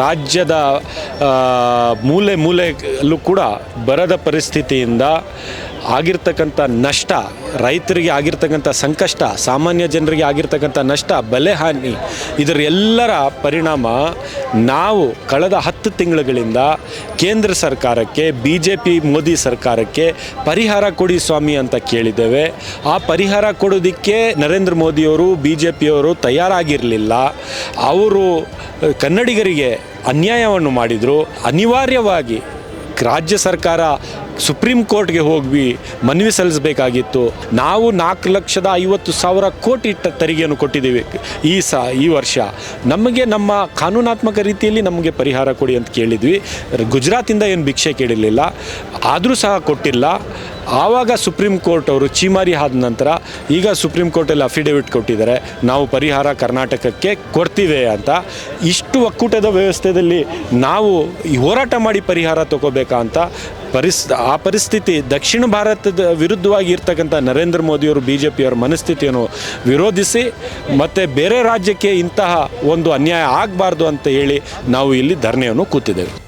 ರಾಜ್ಯದ ಮೂಲೆ ಮೂಲೆಯಲ್ಲೂ ಕೂಡ ಬರದ ಪರಿಸ್ಥಿತಿಯಿಂದ ಆಗಿರ್ತಕ್ಕಂಥ ನಷ್ಟ, ರೈತರಿಗೆ ಆಗಿರ್ತಕ್ಕಂಥ ಸಂಕಷ್ಟ, ಸಾಮಾನ್ಯ ಜನರಿಗೆ ಆಗಿರ್ತಕ್ಕಂಥ ನಷ್ಟ ಬೆಲೆ ಹಾನಿ ಇದರ ಎಲ್ಲರ ಪರಿಣಾಮ ನಾವು ಕಳೆದ ಹತ್ತು ತಿಂಗಳುಗಳಿಂದ ಕೇಂದ್ರ ಸರ್ಕಾರಕ್ಕೆ ಬಿ ಜೆ ಪಿ ಮೋದಿ ಸರ್ಕಾರಕ್ಕೆ ಪರಿಹಾರ ಕೊಡಿ ಸ್ವಾಮಿ ಅಂತ ಕೇಳಿದ್ದೇವೆ. ಆ ಪರಿಹಾರ ಕೊಡೋದಕ್ಕೆ ನರೇಂದ್ರ ಮೋದಿಯವರು ಬಿ ಜೆ ಪಿಯವರು ತಯಾರಾಗಿರಲಿಲ್ಲ. ಅವರು, ಕನ್ನಡಿಗರಿಗೆ ಅನ್ಯಾಯವನ್ನು ಮಾಡಿದರು. ಅನಿವಾರ್ಯವಾಗಿ ರಾಜ್ಯ ಸರ್ಕಾರ ಸುಪ್ರೀಂ ಕೋರ್ಟ್ಗೆ ಹೋಗಿ ಮನವಿ ಸಲ್ಲಿಸಬೇಕಾಗಿತ್ತು. ನಾವು ನಾಲ್ಕು ಲಕ್ಷದ ಐವತ್ತು ಸಾವಿರ ಕೋಟಿ ಟ ತೆರಿಗೆಯನ್ನು ಕೊಟ್ಟಿದ್ದೀವಿ ಈ ಸ, ಈ ವರ್ಷ. ನಮಗೆ ನಮ್ಮ ಕಾನೂನಾತ್ಮಕ ರೀತಿಯಲ್ಲಿ ನಮಗೆ ಪರಿಹಾರ ಕೊಡಿ ಅಂತ ಕೇಳಿದ್ವಿ. ಗುಜರಾತಿಂದ ಏನು ಭಿಕ್ಷೆ ಕೇಳಿರಲಿಲ್ಲ. ಆದರೂ ಸಹ ಕೊಟ್ಟಿಲ್ಲ. ಆವಾಗ ಸುಪ್ರೀಂ ಕೋರ್ಟ್ ಅವರು ಚೀಮಾರಿ ಆದ ನಂತರ ಈಗ ಸುಪ್ರೀಂ ಕೋರ್ಟಲ್ಲಿ ಅಫಿಡೇವಿಟ್ ಕೊಟ್ಟಿದ್ದಾರೆ. ನಾವು ಪರಿಹಾರ ಕರ್ನಾಟಕಕ್ಕೆ ಕೊಡ್ತೀವಿ ಅಂತ. ಇಷ್ಟು ಒಕ್ಕೂಟದ ವ್ಯವಸ್ಥೆಯಲ್ಲಿ ನಾವು ಹೋರಾಟ ಮಾಡಿ ಪರಿಹಾರ ತಗೋಬೇಕಾ ಅಂತ ಪರಿಸ್, ಆ ಪರಿಸ್ಥಿತಿ ದಕ್ಷಿಣ ಭಾರತದ ವಿರುದ್ಧವಾಗಿ ಇರ್ತಕ್ಕಂಥ ನರೇಂದ್ರ ಮೋದಿಯವರು ಬಿ ಜೆ ಪಿಯವರ ಮನಸ್ಥಿತಿಯನ್ನು ವಿರೋಧಿಸಿ ಮತ್ತು ಬೇರೆ ರಾಜ್ಯಕ್ಕೆ ಇಂತಹ ಒಂದು ಅನ್ಯಾಯ ಆಗಬಾರ್ದು ಅಂತ ಹೇಳಿ ನಾವು ಇಲ್ಲಿ ಧರಣಿಯನ್ನು ಕೂತಿದ್ದೇವೆ.